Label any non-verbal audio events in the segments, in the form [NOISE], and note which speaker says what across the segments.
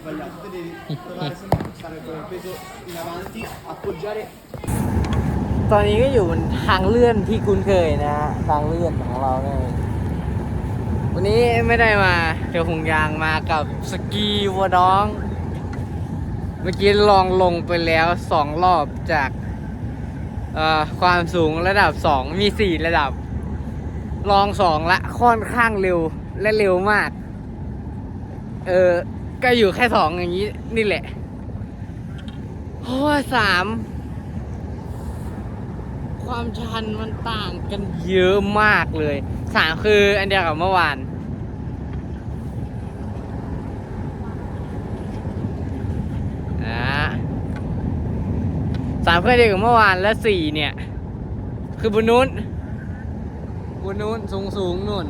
Speaker 1: sbagliato. Te devi provare sempre a stare con il peso in avanti, appoggiare
Speaker 2: ตอนนี้ก็อยู่บนทางเลื่อนที่คุ้นเคยนะฮะทางเลื่อนของเราเนี่ยวันนี้ไม่ได้มาเดี๋ยวหงยางมากับสกีวัวน้อง เมื่อกี้ลองลงไปแล้วสองรอบจากความสูงระดับสองมีสี่ระดับ ลองสองละค่อนข้างเร็วและเร็วมาก เออ ก็อยู่แค่สองอย่างนี้นี่แหละเพราะว่าสามความชันมันต่างกันเยอะมากเลยสามคืออันเดียวกับเมื่อวานสามคืออันเดียวกับเมื่อวานและสี่เนี่ย คือบนนู้นบนนู้นสูงสูงนู่น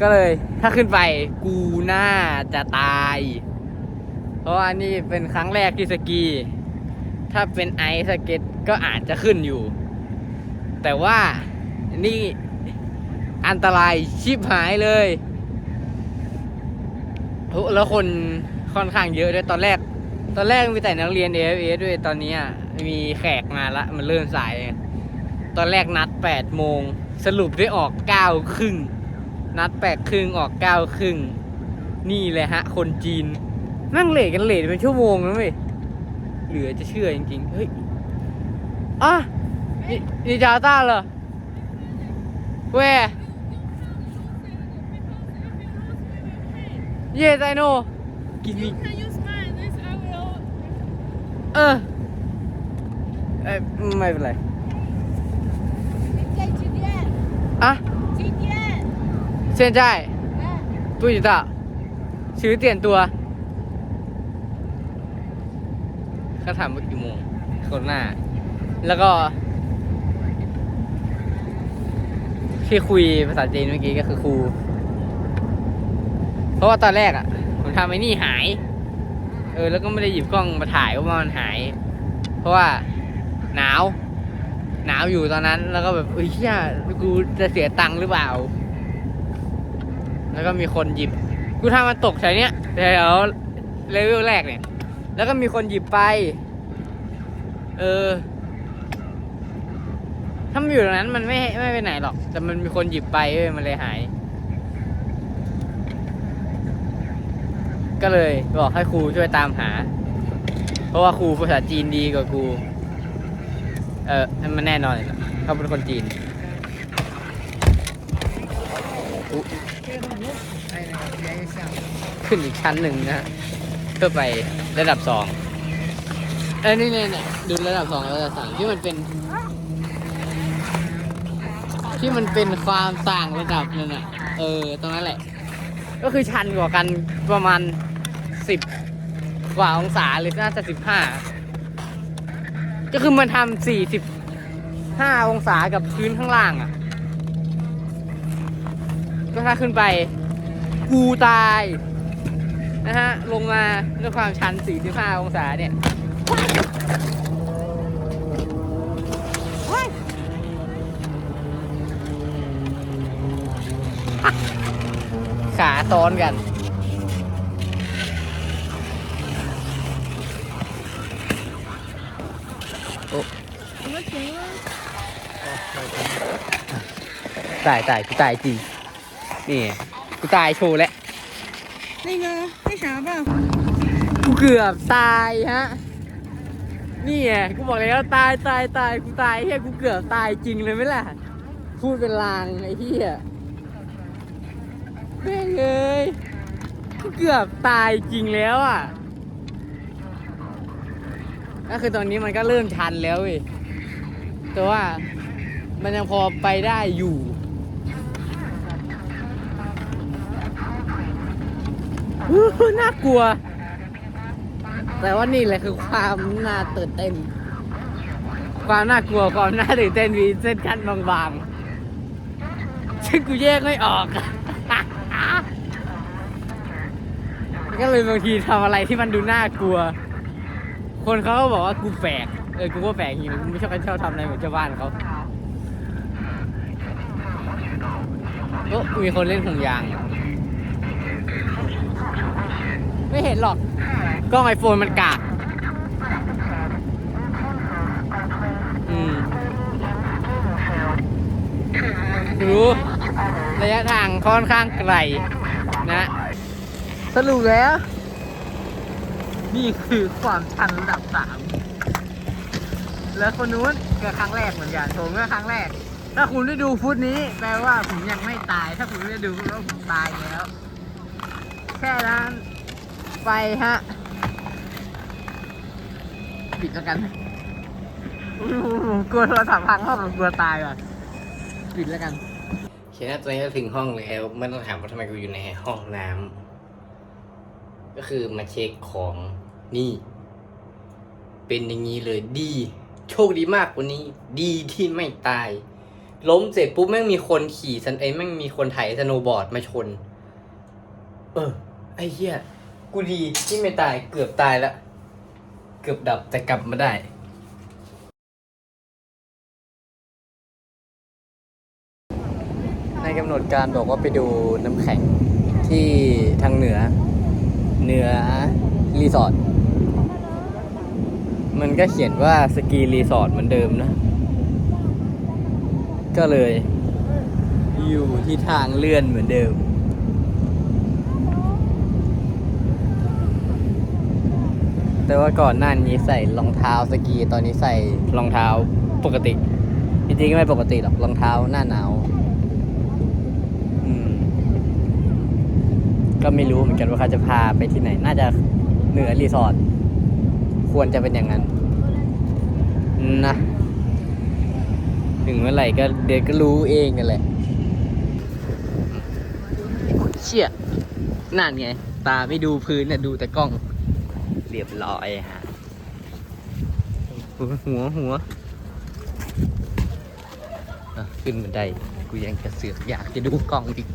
Speaker 2: ก็เลย ถ้าขึ้นไปกูน่าจะตาย เพราะว่านี่เป็นครั้งแรกที่สกี ถ้าเป็นไอสเก็ตก็อาจจะขึ้นอยู่ แต่ว่านี่อันตรายชิบหายเลยแล้วคนค่อนข้างเยอะด้วยตอนแรก ตอนแรกมีแต่นักเรียน AFA ด้วยตอนนี้มีแขกมาละ มันเริ่มสาย ตอนแรกนัด8โมง สรุปได้ออก9ครึ่ง นัดแปดครึ่งออกเก้าครึ่ง นี่แหละฮะ คนจีนนั่งเลทกันเลทเป็นชั่วโมงแล้วเว้ยเหลือจะเชื่อจริงๆ เฮ้ย อะนี่นี่จาต้าเหรอเว้ย
Speaker 3: เย s I
Speaker 2: know give เออไม่เป็นไรอะ 现在
Speaker 3: 哎，
Speaker 2: 不知道十点多เขาถามว่ากี่โมงคนหน้า แล้วก็ ที่คุยภาษาจีนเมื่อกี้ก็คือครู เพราะว่าตอนแรกอ่ะ ผมทำไอ้นี่หาย เออ แล้วก็ไม่ได้หยิบกล้องมาถ่ายว่ามันหาย เพราะว่าหนาว หนาวอยู่ตอนนั้น แล้วก็แบบเอ้ยเชี่ยกูจะเสียตังค์หรือเปล่า แล้วก็มีคนหยิบ กูทำมันตกแถวเนี้ยแถวเลเวลแรกเนี่ย แล้วก็มีคนหยิบไป เออ ถ้ามันอยู่ตรงนั้นมันไม่ไม่ไปไหนหรอก แต่มันมีคนหยิบไปเว้ยมันเลยหาย ก็เลยบอกให้ครูช่วยตามหา เพราะว่าครูภาษาจีนดีกว่าครูเออมันแน่นอนอยู่แล้วเขาเป็นคนจีน ขึ้นอีกชั้นหนึ่งนะฮะเพื่อไประดับสองเออนี่เนี่นี่ดูระดับสองระดับสามที่มันเป็น ที่มันเป็นความต่างระดับนั่นน่ะ เออ ตรงนั้นแหละ ก็คือชันกว่ากันประมาณสิบกว่าองศาหรือน่าจะสิบห้าก็คือมันทำสี่สิบห้าองศากับพื้นข้างล่างอะ ก็ถ้าขึ้นไป กูตายะฮะ ลงมาด้วยความชัน 45 องศาเนี่ยขาต้อนกันตายตายกูตายจริง นี่ กูตายโชว์แล้ว
Speaker 3: นี่ไง
Speaker 2: เกือบตายฮะ นี่ไงกูบอกแล้วตายตายตายกูตายเฮียกูเกือบตายจริงเลยไหมล่ะ พูดเป็นลางไอ้เฮียแม่งเอ้ยกูเกือบตายจริงแล้วอะก็คือตอนนี้มันก็เริ่มชันแล้วเว้ยแต่ว่ามันยังพอไปได้อยู่อู้หน่ากลัว แต่ว่านี่แหละคือความน่าตื่นเต้น ความน่ากลัวความน่าตื่นเต้นมีเส้นขั้นบางๆซึ่งกูแยกไม่ออก ก็เลยบางทีทำอะไรที่มันดูน่ากลัว คนเขาก็บอกว่ากูแปลก เออ กูก็แปลกจริงกูไม่ชอบชอบทำอะไรเหมือนชาวบ้านเขาโอ้มีคนเล่นห่วงยาง ไม่เห็นหรอก กล้องไอโฟนมันกากอืมรู้ระยะทางค่อนข้างไกลนะ สรุปแล้ว นี่คือความชันระดับสามแล้วคนนู้นก็ครั้งแรกเหมือนกันผมก็ครั้งแรก ถ้าคุณได้ดูฟุตนี้ แปลว่าผมยังไม่ตาย ถ้าคุณไม่ได้ดูฟุตว่าผมตายแล้ว แค่นั้น ไปฮะ ปิดแล้วกันอุ๊ยผมกลัวโทรศัพท์พังเพราะผมกลัวตายว่ะปิดแล้วกันโอเคนะตอนนี้ก็ถึงห้องแล้วไม่ต้องถามว่าทำไมกูอยู่ในห้องน้ำก็คือมาเช็คของนี่ เป็นอย่างนี้เลยดี โชคดีมากกว่านี้ ดีที่ไม่ตาย ล้มเสร็จปุ๊บแม่งมีคนขี่สันไอ้ยแม่งมีคนไถสโนว์บอร์ดมาชน เออ ไอ้เหี้ย กูดีที่ไม่ตายเกือบตายแล้ว เกือบดับแต่กลับมาได้ในกำหนดการบอกว่าไปดูน้ำแข็งที่ทางเหนือ เหนือรีสอร์ทมันก็เขียนว่าสกีรีสอร์ทเหมือนเดิมนะ ก็เลย อยู่ที่ทางเลื่อนเหมือนเดิม แต่ว่าก่อนหน้านี้ใส่รองเท้าสกี ตอนนี้ใส่รองเท้าปกติ จริงๆก็ไม่ปกติหรอกรองเท้าหน้าหนาวอืมก็ไม่รู้เหมือนกันว่าเขาจะพาไปที่ไหน น่าจะเหนือรีสอร์ท ควรจะเป็นอย่างนั้น นะ ถึงเมื่อไหร่ก็เดี๋ยวก็รู้เองกันแหละเชี่ยนั่นไง ตาไม่ดูพื้นนะดูแต่กล้อง เรียบร้อยฮะหัวหัวหัวอะขึ้นบันไดกูยังจะเสือกอยากจะดูกล้องอีก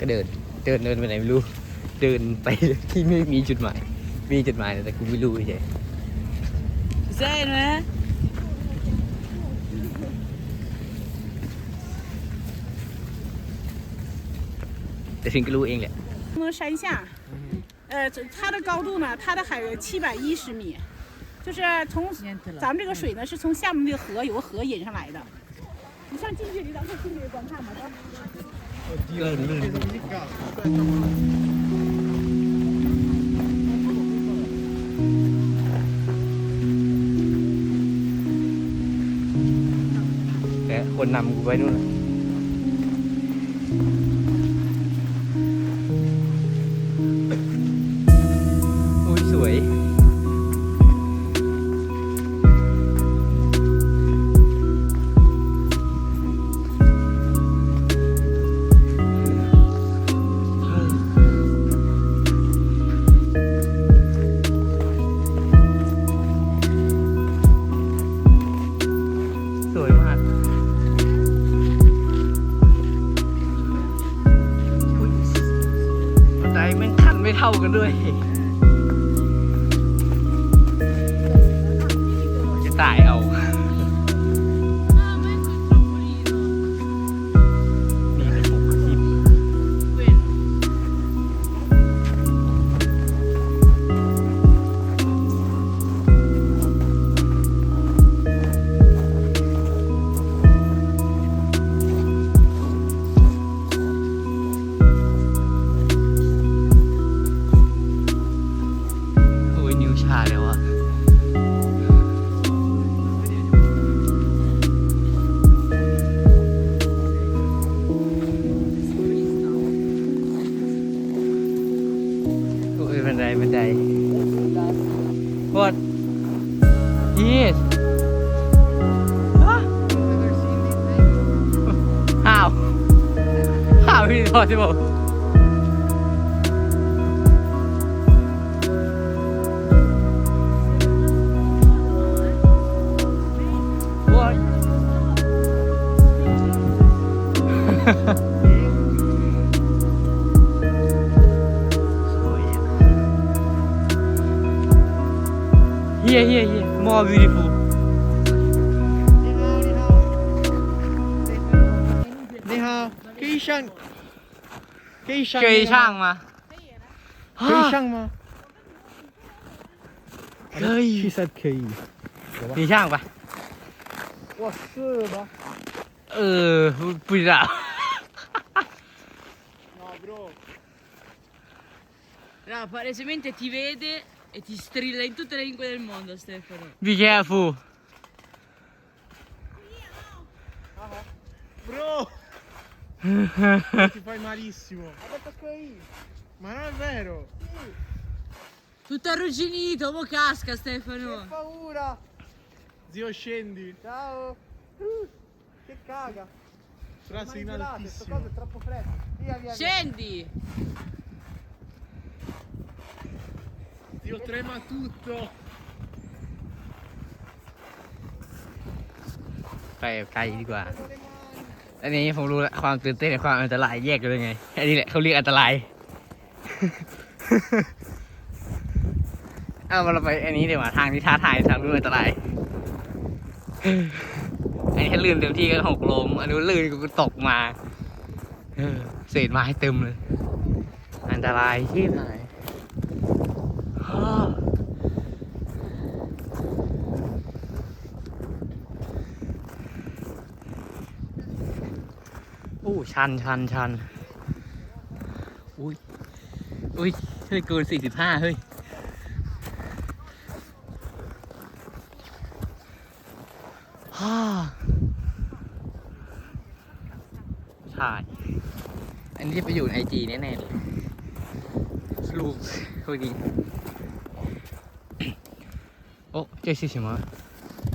Speaker 2: ก็เดินเดินเดินไปไหนไม่รู้ เดินไปที่ไม่มีจุดหมาย มีจุดหมายแต่กูไม่รู้เฉย
Speaker 3: 在呢。
Speaker 2: แต่ถึ งก็รู้เองแหละ
Speaker 3: 那个山下，呃，这它的高度呢，它的海拔七百一十米，就是从咱们这个水呢是从厦门的河有个河引上来的。你像近距离咱可以近距离观看吗？
Speaker 2: แต่คนนำกูไว้นู่น เท่ากันด้วยจะตายเอา How is it possible What สวยอะ Here, here, here. More beautiful.
Speaker 1: 你好，以上，可以上，
Speaker 2: 可以上吗？
Speaker 1: 可以上吗？
Speaker 2: 可以
Speaker 1: She said 可以。
Speaker 2: 你上吧。
Speaker 1: 我试吧。
Speaker 2: 呃，不不知道。
Speaker 1: No, bro.
Speaker 4: Raga, palesemente ti vede e ti strilla in tutte le lingue del mondo, Stefano.
Speaker 2: Be careful.
Speaker 1: Ti [LAUGHS] fai malissimo. Ma non è vero. Sì.
Speaker 4: Tutto arrugginito, mo casca Stefano.
Speaker 1: Che paura. Zio scendi. Ciao. Che caga. Frasi in altissimo. Sto è troppo freddo. Via, via,
Speaker 4: Scendi.
Speaker 1: Zio trema tutto.
Speaker 2: Dai, cagli di qua. อันนี้ผมรู้แล้วความตื่นเต้นกับความอันตรายแยกกันเลยไง อันนี้แหละเขาเรียกอันตราย เอามาเราไปอันนี้เดีกว่าทางที่ท้าทายทางนู้อันตราย อันนี้ถ้าลื่นเต็มที่ก็หกล้มอันนู้นลื่นก็ตกมาเออเศษไม้เต็มเลย อันตรายที่ไหน ชันชันชันอุ้ยอุ้ยเฮ้ยเกินสี่สิบห้าเฮ้ย ฮ่าใช่อันนี้จะไปอยู่ในไอจีแน่ๆเลยลูกพวกนี้ โอ้这是什么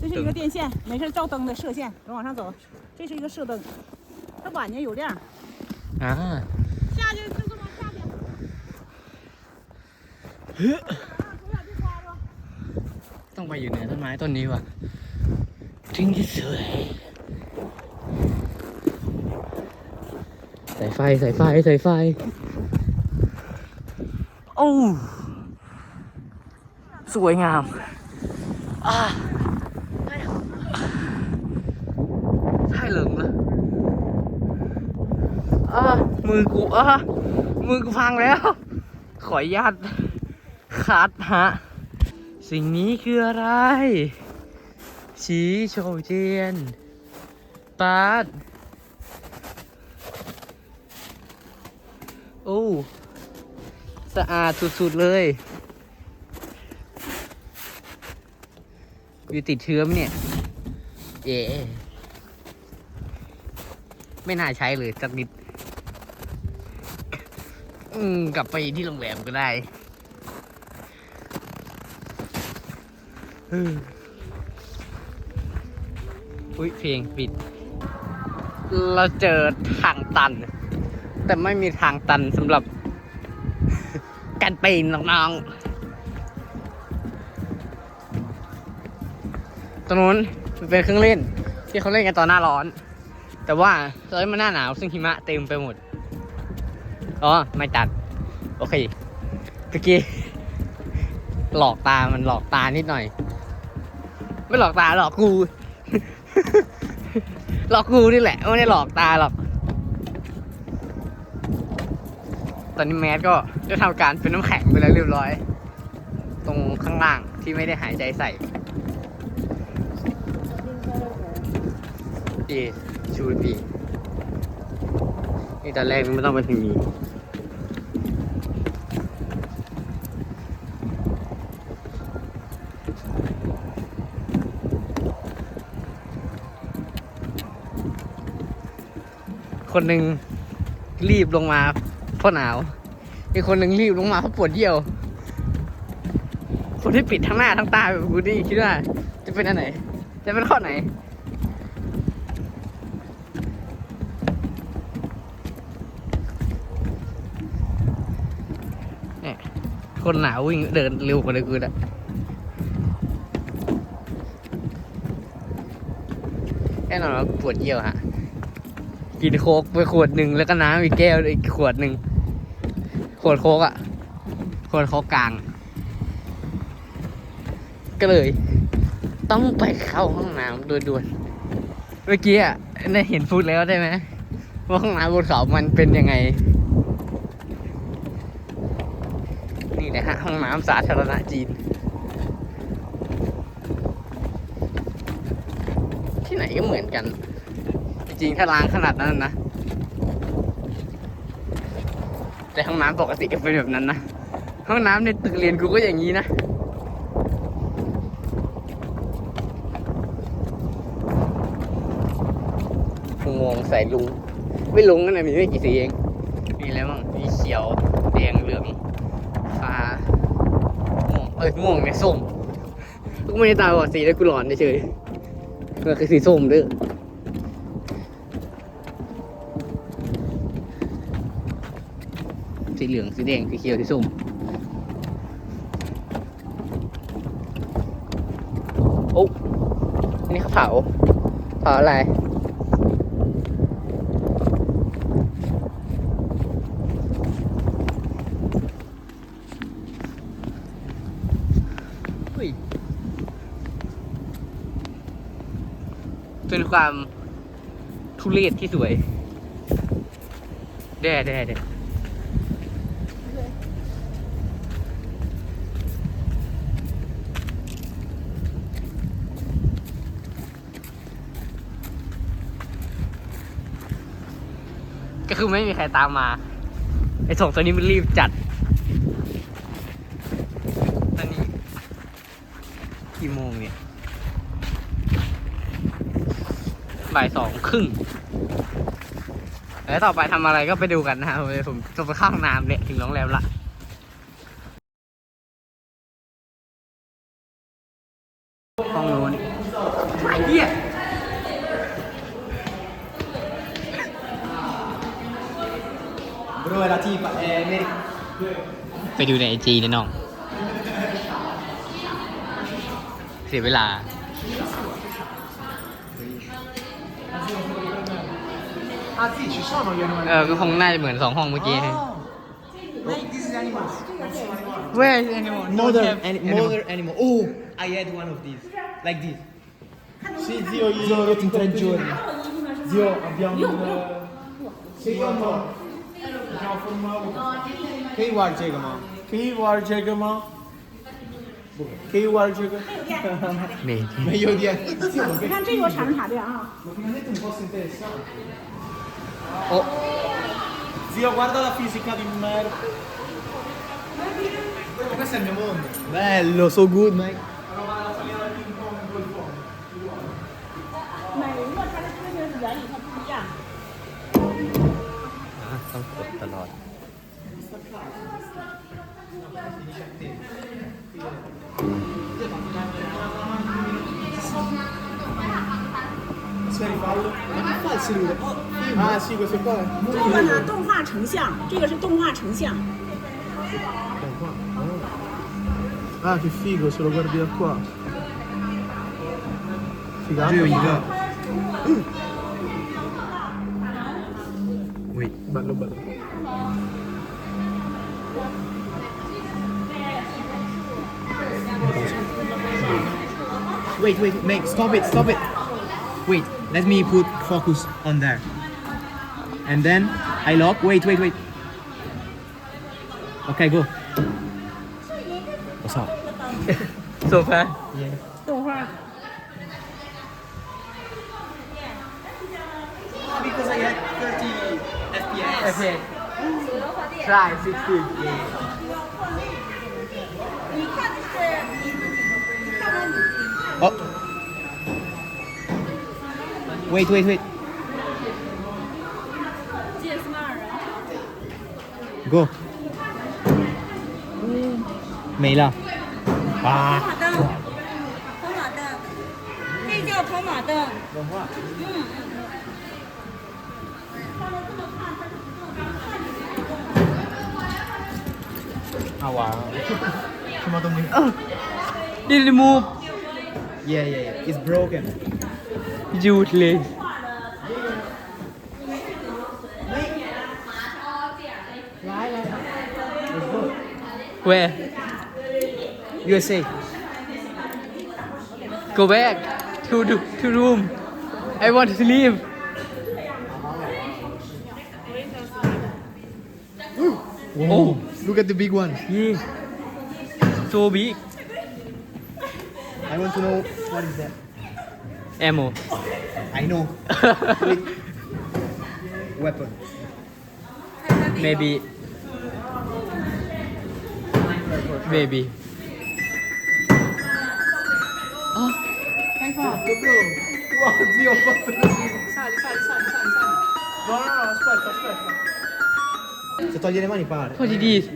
Speaker 3: 这是一个电线，没事照灯的射线，能往上走。这是一个射灯， 它晚上有亮。
Speaker 2: อ่า
Speaker 3: 下去就这么下去。手脚别抓着。
Speaker 2: ต้องไปอยู่เหนือต้นไม้ต้นนี้ว่ะถึงจะสวยใส่ไฟใส่ไฟใส่ไฟ โอ้สวยงามอ่า มือกูอ่ามือกูพังแล้ว ขออนุญาตคัดฮะ สิ่งนี้คืออะไร ชีโชเจนปาดโอ้สะอาดสุดๆเลยอยู่ติดเชื้อไหมเนี่ย เอ๋ไม่น่าใช้เลยสักนิด อืม กลับไปที่โรงแรมก็ได้อุ้ยเพลงปิด เราเจอทางตัน แต่ไม่มีทางตันสำหรับ การปีนน้องๆตรงนู้นมันเป็นเครื่องเล่น ที่เขาเล่นกันตอนหน้าร้อน แต่ว่าตอนนี้มันหน้าหนาวซึ่งหิมะเต็มไปหมด อ๋อ ไม่ตัด โอเคเมื่อกี้หลอกตามันหลอกตานิดหน่อย ไม่หลอกตาหลอกกู หลอกกูนี่แหละไม่ได้หลอกตาหรอก ตอนนี้แมสก็ได้ทำการเป็นน้ำแข็งไปแล้วเรียบร้อย ตรงข้างล่างที่ไม่ได้หายใจใส่ดีชูดีนี่ตอนแรกไม่ต้องไปถึงนี้ คนหนึ่งรีบลงมาเพราะหนาว อีกคนหนึ่งรีบลงมาเพราะปวดเยี่ยว คนที่ปิดทั้งหน้าทั้งตาแบบกูนี่คิดว่า จะเป็นอันไหน จะเป็นข้อไหนเนี่ยคนหนาววิ่งเดินเร็วกว่าเลยกูอะแน่นอนว่าปวดเยี่ยวฮะ กินโค้กไปขวดหนึ่งแล้วก็น้ำอีกแก้วอีกขวดหนึ่งขวดโค้กอะขวดโค้กกลาง ก็เลย ต้องไปเข้าห้องน้ำด่วนๆเมื่อกี้อะได้เห็นพูดแล้วได้ไหมว่าห้องน้ำบนเขามันเป็นยังไง นี่แหละฮะห้องน้ำสาธารณะจีน ที่ไหนก็เหมือนกัน จริงถ้าล้างขนาดนั้นนะ แต่ห้องน้ำปกติก็เป็นแบบนั้นนะ ห้องน้ำในตึกเรียนกูก็อย่างนี้นะอุโมงใส่ลุง ไม่ลุงนั่นนะมีไม่กี่สีเอง มีอะไรบ้าง มีเขียว แดง เหลือง ฟ้า ม่วง เอ้ย ม่วงเนี่ยส้ม กูไม่ได้ตาบอดสีเลยกูหลอนเฉยๆมันคือสีส้มเด้อ เหลืองสีแดงสีเขียวสีส้มโอ้อันนี้เขาเผาเผาอะไรอุ้ยเป็นความทุเรศที่สวย แด่แด่แด่ ก็คือไม่มีใครตามมา ไอ้สองตัวนี้มันรีบจัด ตอนนี้ กี่โมงเนี่ย บ่ายสองครึ่ง แล้วต่อไปทำอะไรก็ไปดูกันนะครับผมผมจะไปเข้าห้องน้ำเนี่ยถึงโรงแรมละ ดูในไอจีนะน้อง เสียเวลา
Speaker 1: Ah sì, ci sono gli
Speaker 2: เออ ก็คงน่าจะเหมือนสองห้องเมื่อกี้
Speaker 1: Like this is animals.
Speaker 2: Where is anyone
Speaker 5: Modern, ani- modern animal. Oh, I had one of these. Like this.
Speaker 1: Sì, zio, io
Speaker 5: Sono rotto in tre giorni.
Speaker 1: Zio, abbiamo un... Sì, io no. Abbiamo formato...
Speaker 5: Hey, var Jagama.
Speaker 1: Köyü varacak ama. Köyü
Speaker 2: varacak. Ne? 没
Speaker 5: 有电。
Speaker 3: 你看这有长长的啊。
Speaker 2: Oh.
Speaker 1: Zio, guarda la fisica di merda.
Speaker 5: Questo è il mio mondo. Bello, so good,
Speaker 1: Mike. Ah, sono tutta l'ora.
Speaker 3: 这个呢？动画成像，这个是动画成像。
Speaker 1: 动画。啊，奇，figo，se lo guardi da 个
Speaker 5: 只
Speaker 2: 有
Speaker 1: 一个。
Speaker 5: 喂，满了满了。wait，wait，make，stop it，stop it，wait。Let me put focus on there. And then I lock. Wait, wait, wait. Okay, go. What's up? [LAUGHS]
Speaker 2: so far
Speaker 3: 动画 ah,
Speaker 5: Because I had 30 FPS.
Speaker 2: okay try 16
Speaker 5: Oh. Wait, wait, wait. Go. 没了。啊。
Speaker 6: 马灯，跑马灯，这叫跑马灯。
Speaker 5: 啊哇。什么都没有。
Speaker 2: did remove
Speaker 5: Yeah, yeah, yeah. It's broken.
Speaker 2: Where?
Speaker 5: USA.
Speaker 2: Go back to the to room. I want to leave. Whoa. Oh,
Speaker 5: look at the big one.
Speaker 2: Yeah. So big.
Speaker 5: I want to know what is that.
Speaker 2: Ammo.
Speaker 5: I know. Wait. Weapon.
Speaker 2: Maybe. Maybe.
Speaker 5: Wow, zio, ho fatto così.
Speaker 1: Sali, sali, sali, sali, sali. No, no, no, aspetta, aspetta.
Speaker 5: Se togli le mani pare.
Speaker 2: What it is?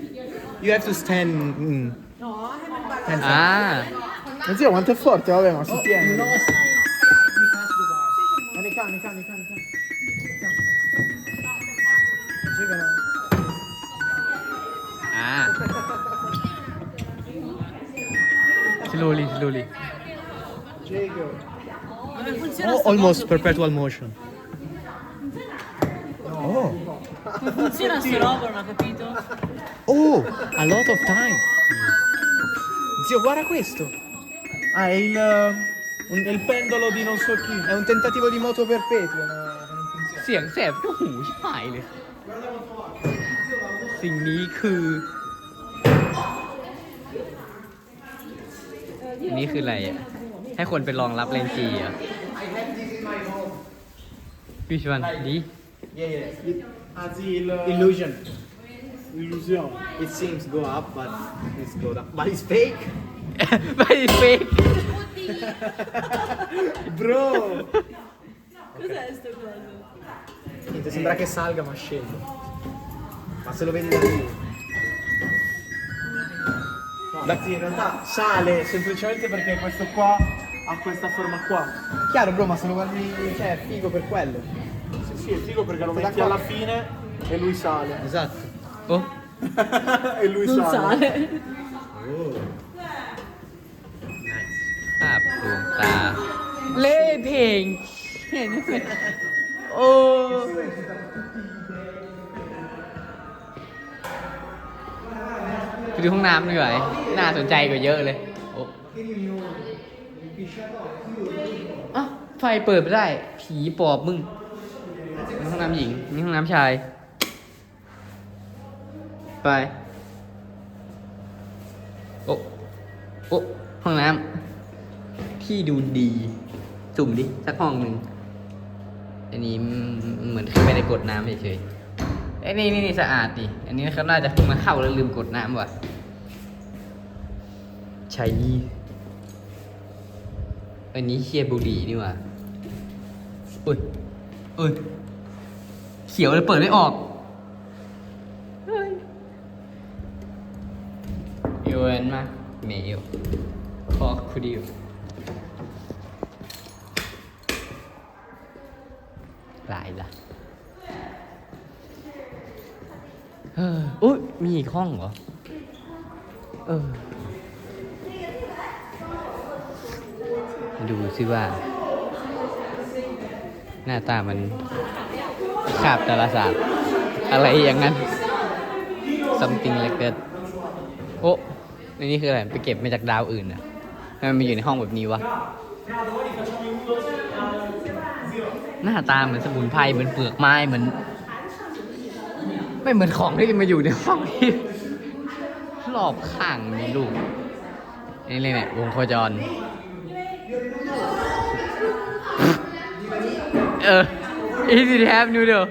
Speaker 5: You have to stand. Mm.
Speaker 2: Ah.
Speaker 1: Ma zio, quanto è forte, vabbè, ma si tiene.
Speaker 5: No.
Speaker 1: Cani, cani, cani, cani.
Speaker 2: Ah. Slowly, slowly.
Speaker 5: Oh, almost perpetual motion. Oh.
Speaker 4: Funziona sto robo, non ho capito?
Speaker 5: Oh, a lot of time. Zio, guarda questo.
Speaker 1: Ah, è il, uh, un- è il pendolo di non so chi.
Speaker 5: È un tentativo di moto perpetuo, ma che non funziona.
Speaker 2: เสียงแสบก็หูชิบหายเลย สิ่งนี้คือ อันนี้คืออะไรอ่ะ ให้คนไปลองรับเลนจีอ่ะพี่ชวนดี
Speaker 5: Yeah, yeah. It-
Speaker 1: Ah, sì, il...
Speaker 5: illusion.
Speaker 1: Illusione.
Speaker 5: It seems go up, but it's go down. But it's fake. [LAUGHS]
Speaker 2: Vai di fake.
Speaker 5: Bro!
Speaker 4: Cos'è sto coso?
Speaker 5: Niente, sembra che salga ma scende. Ma se lo vedi da lì.
Speaker 1: No, anzi, in realtà sale semplicemente perché questo qua ha questa forma qua.
Speaker 5: Chiaro bro, ma se lo guardi. Cioè, è figo per quello.
Speaker 1: Sì, sì, è figo perché lo metti alla fine e lui sale.
Speaker 5: Esatto.
Speaker 2: Oh, [LAUGHS]
Speaker 1: e lui
Speaker 4: non
Speaker 1: sale.
Speaker 4: sale.
Speaker 5: Oh.
Speaker 2: ภาพดวงตา เล่เพลงเห็นไหมโอ้ไปดูห้องน้ำดีกว่าน่าสนใจกว่าเยอะเลยโอ้อะไฟเปิดไม่ได้ ผีปอบมึงนี่ห้องน้ำหญิงนี่ห้องน้ำชาย ไป โอ้ โอ้ ห้องน้ำ ที่ดูดี สุ่มดิ สักห้องหนึ่งอันนี้มันเหมือนแค่ไม่ได้กดน้ำเฉยๆไอ้นี่นี่นี่สะอาดดิอันนี้เขาน่าจะเพิ่งมาเข้าแล้วลืมกดน้ำว่ะใช้นี่อันนี้เชียร์บุหรี่นี่ว่ะอุ้ยอุ้ยเขียวเลยเปิดไม่ออกเฮ้ยยูเอ็นมาเมลพอคุดิว หลายละเอออุ้ยมีอีกห้องเหรอ เออ ดูซิว่า หน้าตามันขาบดาราศาสตร์อะไรอย่างนั้น something like that โอ้อันนี้คืออะไร ไปเก็บมาจากดาวอื่นอะทำไมมันมาอยู่ในห้องแบบนี้วะ หน้าตาเหมือนสมุนไพรเหมือนเปลือกไม้เหมือน ไม่เหมือนของที่จะมาอยู่ในห้องที่รอบข้างมีลูกนี่เลยเนี่ยวงโคจร เออ easy to have noodle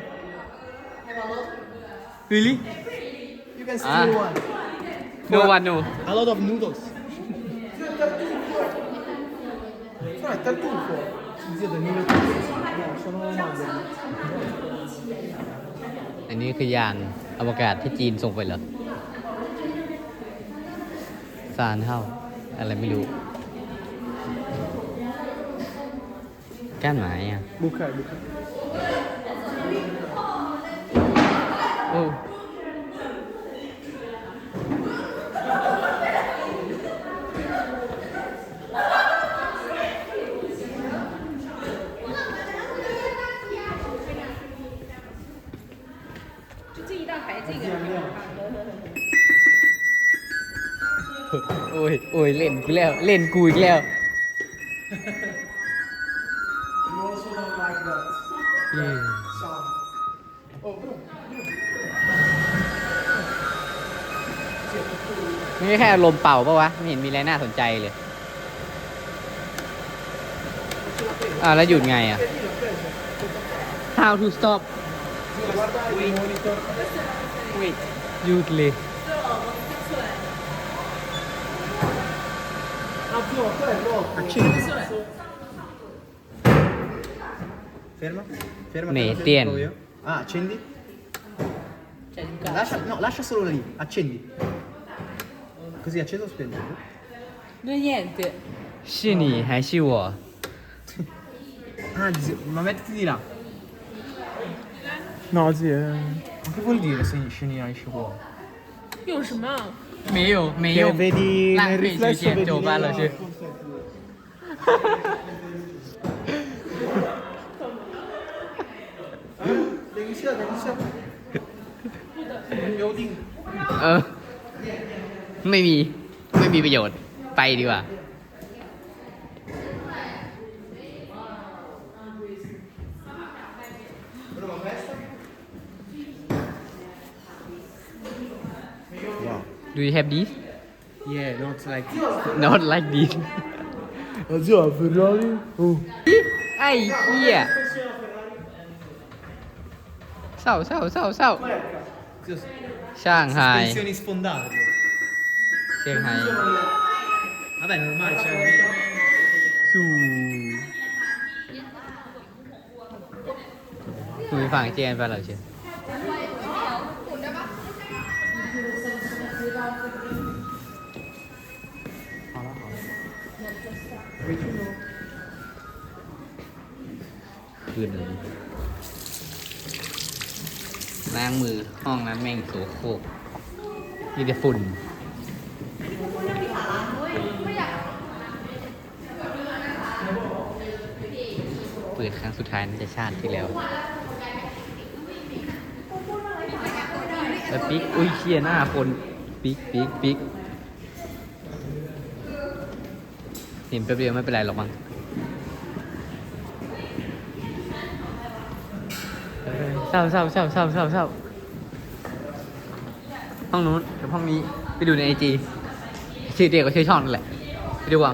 Speaker 2: really
Speaker 5: You can
Speaker 2: Ah.
Speaker 5: steal one.
Speaker 2: no one no
Speaker 5: A lot of noodles.
Speaker 1: No,
Speaker 2: อันนี้คือยานอวกาศที่จีนส่งไปเหรอสารเท่าอะไรไม่รู้แก้นไม้อะ
Speaker 1: บุค
Speaker 2: คลบุคคล โอ้ยโอ้ยเล่นกูแล้ว เล่นกูอีกแล้ว
Speaker 1: You also don't like that
Speaker 2: เย้
Speaker 1: sound. Oh, bro.
Speaker 2: นี่แค่ลมเป่าปะวะ ไม่เห็นมีอะไรน่าสนใจเลย อ่าวแล้วหยุดไงอะ How to stop หยุดเลย
Speaker 5: Accendi. Ferma. Ferma.
Speaker 2: Ne,
Speaker 5: ferma, ferma,
Speaker 2: tieni.
Speaker 5: provo io. Ah, accendi. Lascia, no, lascia solo lì. Accendi. Così acceso o spento?
Speaker 4: No niente.
Speaker 2: 是你还是我
Speaker 5: Ah, dis- ma mettiti di là.
Speaker 1: No, zio. eh.
Speaker 5: Ma che vuol dire se sceni esce fuori?
Speaker 4: 有什么？
Speaker 2: 没有没
Speaker 1: Che
Speaker 2: 有
Speaker 1: vedi
Speaker 2: 浪
Speaker 1: nel
Speaker 2: 费时
Speaker 1: riflesso
Speaker 2: 间
Speaker 1: vedi
Speaker 2: 走吧
Speaker 1: nella-
Speaker 2: 老师
Speaker 5: Devi sia, devi sia.
Speaker 2: เออ ไม่มี ไม่มีประโยชน์ ไปดีกว่า Do you have this?
Speaker 5: Yeah, not like
Speaker 2: Not like this
Speaker 1: Ma zio, la Ferrari? Oh.
Speaker 2: ไอ้เหี้ยเศร้าเศร้าเศร้าเศร้า นไปเหรอเชียคืนหนึ่งล้างมือห้องนั้นแม่งโสโครกมีแต่ฝุ่น เปิดครั้งสุดท้ายน่าจะชาติที่แล้วแล้วปิ๊ก อุ้ยเชียหน้าคน ปิ๊กปิ๊กปิ๊กเห็นแป๊บเดียวไม่เป็นไรหรอกมั้งเศร้าเศร้าเศร้าเศร้าเศร้าเศร้าห้องนู้นกับห้องนี้ไปดูในไอจีชื่อเดียวกับชื่อช่องนั่นแหละ ไปดูว่า